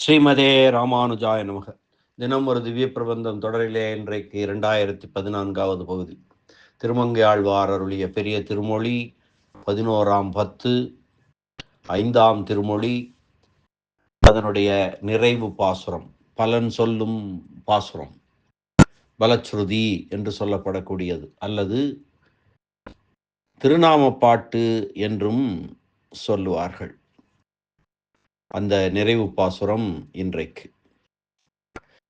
ஸ்ரீமதே ராமானுஜாய நமக. தினம் ஒரு திவ்ய பிரபந்தம் தொடரிலே இன்றைக்கு இரண்டாயிரத்தி பதினான்காவது பகுதி. திருமங்கை ஆழ்வார் அருளிய பெரிய திருமொழி பதினோராம் பத்து ஐந்தாம் திருமொழி அதனுடைய நிறைவு பாசுரம் பலன் சொல்லும் பாசுரம் பலச்ருதி என்று சொல்லப்படக்கூடியது. அல்லது திருநாமப்பாட்டு என்றும் சொல்லுவார்கள். அந்த நிறைவு பாசுரம் இன்றைக்கு.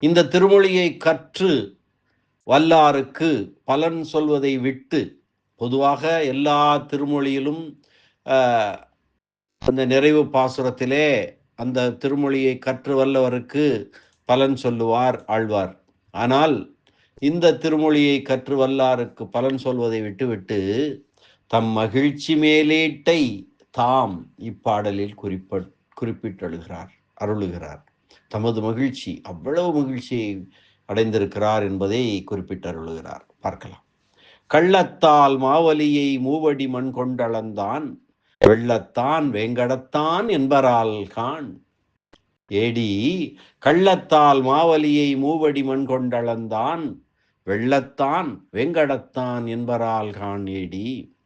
இந்த திருமொழியை கற்று வல்லாருக்கு பலன் சொல்வதை விட்டு பொதுவாக எல்லா திருமொழியிலும் அந்த நிறைவு பாசுரத்திலே அந்த திருமொழியை கற்று வல்லவருக்கு பலன் சொல்லுவார் ஆழ்வார். ஆனால் இந்த திருமொழியை கற்று வல்லாருக்கு பலன் சொல்வதை விட்டுவிட்டு தம் மகிழ்ச்சி மேலேட்டை தாம் இப்பாடலில் குறிப்பிட்டு குறிப்பிட்டழுகிறார் அருளுகிறார். தமது மகிழ்ச்சி அவ்வளவு மகிழ்ச்சியை அடைந்திருக்கிறார் என்பதை குறிப்பிட்டருளுகிறார். பார்க்கலாம். கள்ளத்தால் மாவலியை மூவடி மண் கொண்டளந்தான் வெள்ளத்தான் வேங்கடத்தான் என்பரால் கான் ஏடி கள்ளத்தால் மாவலியை மூவடி மண் கொண்டளந்தான் வெள்ளத்தான் வெங்கடத்தான் என்பரால் கான் ஏடி.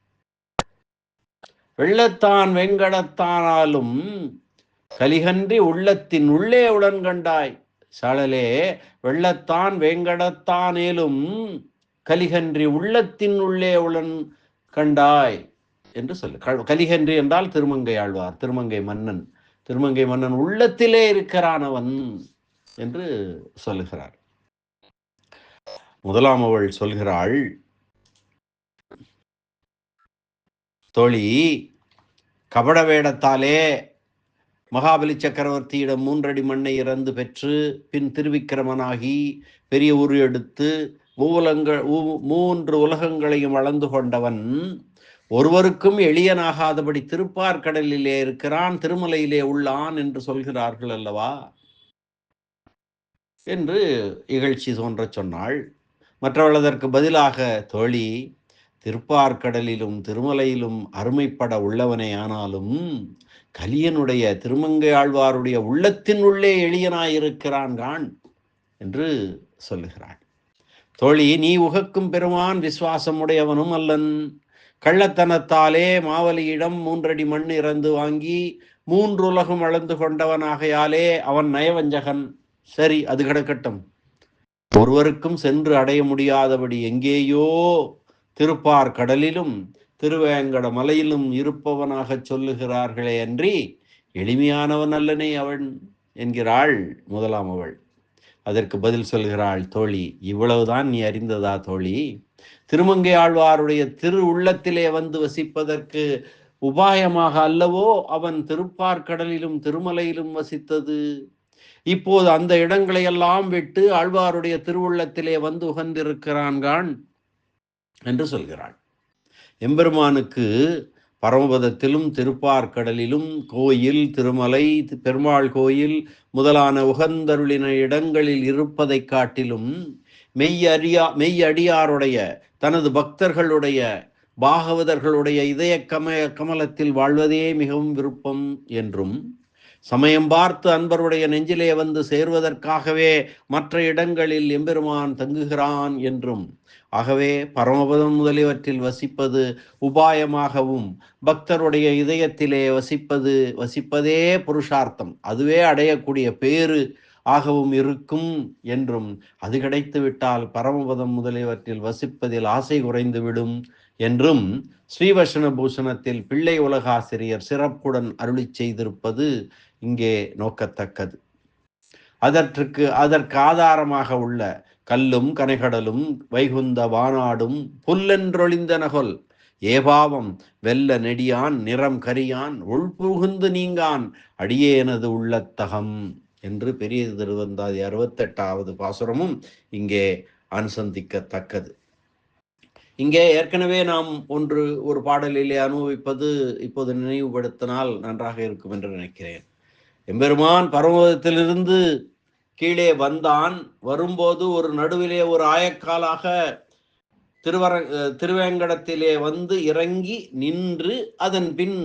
வெள்ளத்தான் வெங்கடத்தானாலும் கலிகன்றி உள்ளத்தின் உள்ளே உடன் கண்டாய். சழலே வெள்ளத்தான் வேங்கடத்தானேலும் கலிகன்றி உள்ளத்தின் உள்ளே உடன் கண்டாய் என்று சொல்லு. கலிகன்றி என்றால் திருமங்கை ஆழ்வார் திருமங்கை மன்னன். திருமங்கை மன்னன் உள்ளத்திலே இருக்கிறானவன் என்று சொல்லுகிறார். முதலாம் அவள் சொல்கிறாள் தோழி கபட வேடத்தாலே மகாபலி சக்கரவர்த்தியிடம் மூன்றடி மண்ணை இறந்து பெற்று பின் திருவிக்கிரமனாகி பெரிய உரு எடுத்து மூலங்கள் மூன்று உலகங்களையும் வளர்ந்து கொண்டவன் ஒருவருக்கும் எளியனாகாதபடி திருப்பார்கடலிலே இருக்கிறான் திருமலையிலே உள்ளான் என்று சொல்கிறார்கள் அல்லவா? என்று இகழ்ச்சி தோன்றச் சொன்னாள். மற்றவள் அதற்கு பதிலாக தோழி திருப்பார்கடலிலும் திருமலையிலும் அருமைப்பட உள்ளவனே ஆனாலும் கலியனுடைய திருமங்கை ஆழ்வாருடைய உள்ளத்தின் உள்ளே எளியனாயிருக்கிறான் கான் என்று சொல்லுகிறான். தோழி நீ உகக்கும் பெருமான் விசுவாசமுடையவனும் அல்லன். கள்ளத்தனத்தாலே மாவலியிடம் மூன்றடி மண் இறந்து வாங்கி மூன்று உலகம் அளந்து கொண்டவனாகையாலே அவன் நயவஞ்சகன். சரி அது கிடக்கட்டும். ஒருவருக்கும் சென்று அடைய முடியாதபடி எங்கேயோ திருப்பார் கடலிலும் திருவேங்கட மலையிலும் இருப்பவனாக சொல்லுகிறார்களே அன்றி எளிமையானவன் அல்லனே அவன் என்கிறாள் முதலாம் அவள். அதற்கு பதில் சொல்கிறாள் தோழி இவ்வளவுதான் நீ அறிந்ததா தோழி? திருமங்கை ஆழ்வாருடைய திரு உள்ளத்திலே வந்து வசிப்பதற்கு உபாயமாக அல்லவோ அவன் திருப்பார்கடலிலும் திருமலையிலும் வசித்தது? இப்போது அந்த இடங்களை எல்லாம் விட்டு ஆழ்வாருடைய திருவுள்ளத்திலே வந்து உகந்திருக்கிறான்கான். என்று சொல்கிறாள். எம்பெருமானுக்கு பரமபதத்திலும் திருப்பார்கடலிலும் கோயில் திருமலை தி- பெருமாள் கோயில் முதலான உகந்தருளின இடங்களில் இருப்பதைக் காட்டிலும் மெய் மெய்யடியாருடைய மெய் அடியாருடைய தனது பக்தர்களுடைய பாகவதர்களுடைய இதய கம கமலத்தில் வாழ்வதே மிகவும் விருப்பம் என்றும் சமயம் பார்த்து அன்பருடைய நெஞ்சிலே வந்து சேர்வதற்காகவே மற்ற இடங்களில் எம்பெருமான் தங்குகிறான் என்றும் ஆகவே பரமபதம் முதலியவற்றில் வசிப்பது உபாயமாகவும் பக்தருடைய இதயத்திலே வசிப்பது வசிப்பதே புருஷார்த்தம் அதுவே அடையக்கூடிய பேறு ஆகவும் இருக்கும் என்றும் அது கிடைத்துவிட்டால் பரமபதம் முதலியவற்றில் வசிப்பதில் ஆசை குறைந்துவிடும் என்றும் ஸ்ரீவசன பூஷணத்தில் பிள்ளை உலகாசிரியர் சிறப்புடன் அருளி செய்திருப்பது இங்கே நோக்கத்தக்கது. அதற்கு அதற்கு ஆதாரமாக உள்ள கல்லும் கனைகடலும் வைகுந்த வானாடும் புல்லென்றொழிந்த நகொல். ஏபாவம் வெல்ல நெடியான் நிறம் கரியான் உள்புகுந்து நீங்கான் அடியேனது உள்ளத்தகம் என்று பெரிய திருவந்தாதி அறுபத்தெட்டாவது பாசுரமும் இங்கே அனுசந்திக்கத்தக்கது. இங்கே ஏற்கனவே நாம் ஒன்று ஒரு பாடலிலே அனுபவிப்பது இப்போது நினைவுபடுத்தினால் நன்றாக இருக்கும் என்று நினைக்கிறேன். எம்பெருமான் பரமபதத்திலிருந்து கீழே வந்தான். வரும்போது ஒரு நடுவிலே ஒரு ஆயக்காலாக திருவர திருவேங்கடத்திலே வந்து இறங்கி நின்று அதன் பின்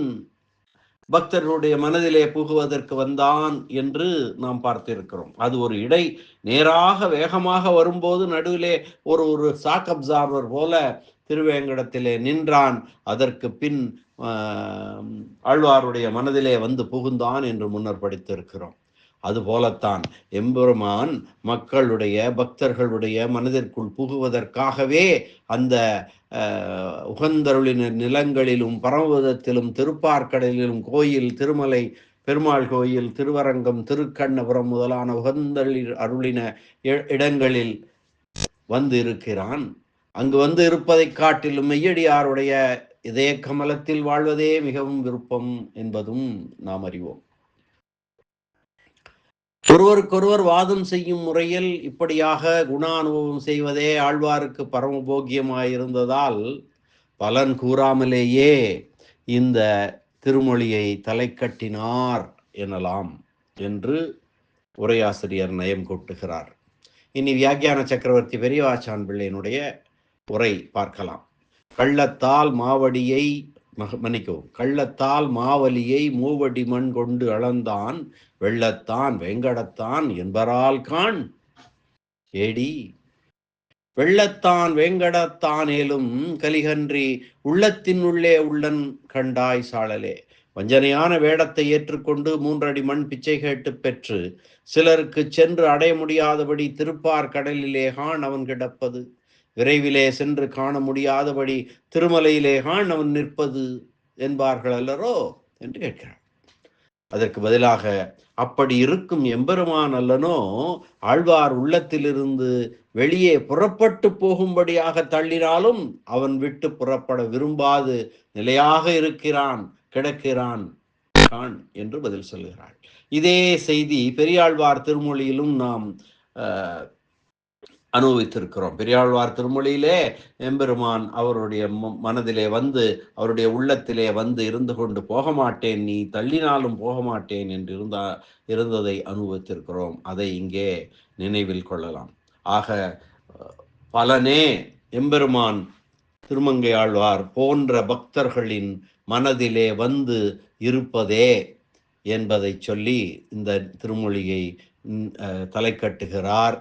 பக்தர்களுடைய மனதிலே புகுவதற்கு வந்தான் என்று நாம் பார்த்திருக்கிறோம். அது ஒரு இடை. நேராக வேகமாக வரும்போது நடுவிலே ஒரு ஒரு சாக் அப்சார்வர் போல திருவேங்கடத்திலே நின்றான். அதற்கு பின் ஆழ்வாருடைய மனதிலே வந்து புகுந்தான் என்று முன்னர் படித்திருக்கிறோம். அதுபோலத்தான் எம்பெருமான் மக்களுடைய பக்தர்களுடைய மனதிற்குள் புகுவதற்காகவே அந்த உகந்தருளின நிலங்களிலும் பரமபதத்திலும் திருப்பார்க்கடலிலும் கோயில் திருமலை பெருமாள் கோயில் திருவரங்கம் திருக்கண்ணபுரம் முதலான உகந்தளில் அருளின இடங்களில் வந்து இருக்கிறான். அங்கு வந்து இருப்பதை காட்டிலும் மெய்யடியாருடைய இதய கமலத்தில் வாழ்வதே மிகவும் விருப்பம் என்பதும் நாம் அறிவோம். ஒருவருக்கொருவர் வாதம் செய்யும் முறையில் இப்படியாக குண அனுபவம் செய்வதே ஆழ்வாருக்கு பரமபோக்கியமாயிருந்ததால் பலன் கூறாமலேயே இந்த திருமொழியை தலை கட்டினார் எனலாம் என்று உரையாசிரியர் நயம் கொட்டுகிறார். இனி வியாக்கியான சக்கரவர்த்தி பெரியவாச்சான் பிள்ளையினுடைய உரை பார்க்கலாம். கள்ளத்தால் மாவடியை மன்னிக்கவும் கள்ளத்தால் மாவலியை மூவடி மண் கொண்டு அளந்தான் வெள்ளத்தான் வெங்கடத்தான் என்பரால் கான் ஏடி வெள்ளத்தான் வேங்கடத்தானேலும் கலிகன்றி உள்ளத்தின் உள்ளே உள்ளன் கண்டாய் சாழலே. வஞ்சனையான வேடத்தை ஏற்றுக்கொண்டு மூன்றடி மண் பிச்சை கேட்டு பெற்று சிலருக்கு சென்று அடைய முடியாதபடி திருப்பார் கடலிலே கான் அவன் கிடப்பது. விரைவிலே சென்று காண முடியாதபடி திருமலையிலே காணவன் அவன் நிற்பது என்பார்கள் அல்லரோ என்று கேட்கிறார். அதற்கு பதிலாக அப்படி இருக்கும் எம்பெருமான் அல்லனோ ஆழ்வார் உள்ளத்திலிருந்து வெளியே புறப்பட்டு போகும்படியாக தள்ளினாலும் அவன் விட்டு புறப்பட விரும்பாது. நிலையாக இருக்கிறான் கிடக்கிறான் கான் என்று பதில் சொல்கிறாள் இதே செய்தி பெரியாழ்வார் திருமொழியிலும் நாம் அனுபவித்திருக்கிறோம். பெரியாழ்வார் திருமொழியிலே எம்பெருமான் அவருடைய மனதிலே வந்து அவருடைய உள்ளத்திலே வந்து இருந்து கொண்டு போக மாட்டேன் நீ தள்ளினாலும் போக மாட்டேன் என்று இருந்தா இருந்ததை அனுபவித்திருக்கிறோம். அதை இங்கே நினைவில் கொள்ளலாம். ஆக பலனே எம்பெருமான் திருமங்கை ஆழ்வார் போன்ற பக்தர்களின் மனதிலே வந்து இருப்பதே என்பதை சொல்லி இந்த திருமொழியை தலை கட்டுகிறார்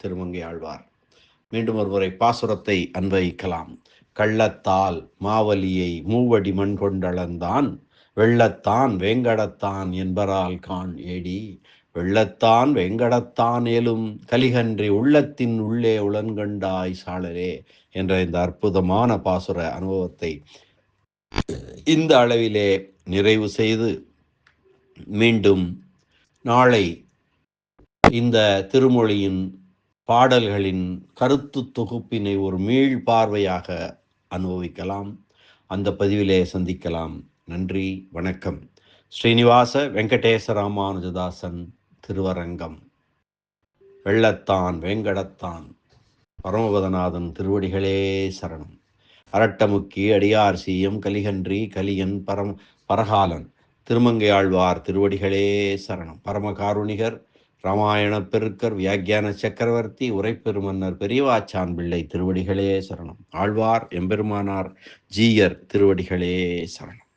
திருமங்கை ஆழ்வார். மீண்டும் ஒருமுறை பாசுரத்தை அன்வயிக்கலாம் கள்ளத்தால் மாவலியை மூவடி மண் கொண்டளந்தான் வெள்ளத்தான் வேங்கடத்தான் என்பரால் கான் ஏடி. வெள்ளத்தான் வெங்கடத்தான் ஏலும் கலிகன்றி உள்ளத்தின் உள்ளே உளன்கண்டாய் சாளரே என்ற இந்த அற்புதமான பாசுர அனுபவத்தை இந்த அளவிலே நிறைவு செய்து மீண்டும் நாளை இந்த திருமொழியின் பாடல்களின் கருத்து தொகுப்பினை ஒரு மீள் பார்வையாக அனுபவிக்கலாம். அந்த பதிவிலே சந்திக்கலாம். நன்றி வணக்கம். ஸ்ரீனிவாச வெங்கடேச ராமானுஜதாசன் திருவரங்கம். வெள்ளத்தான் வெங்கடத்தான். பரமபதநாதன் திருவடிகளே சரணம். அரட்டமுக்கி அடியார் சீயம் கலிகன்றி கலியன் பரம் பரகாலன் திருமங்கையாழ்வார் திருவடிகளே சரணம். பரமகாருணிகர் ராமாயண பெருக்கர் வியாக்கியான சக்கரவர்த்தி உரைப்பெருமன்னர் பெரியவாச்சான் பிள்ளை திருவடிகளே சரணம். ஆழ்வார் எம்பெருமானார் ஜீயர் திருவடிகளே சரணம்.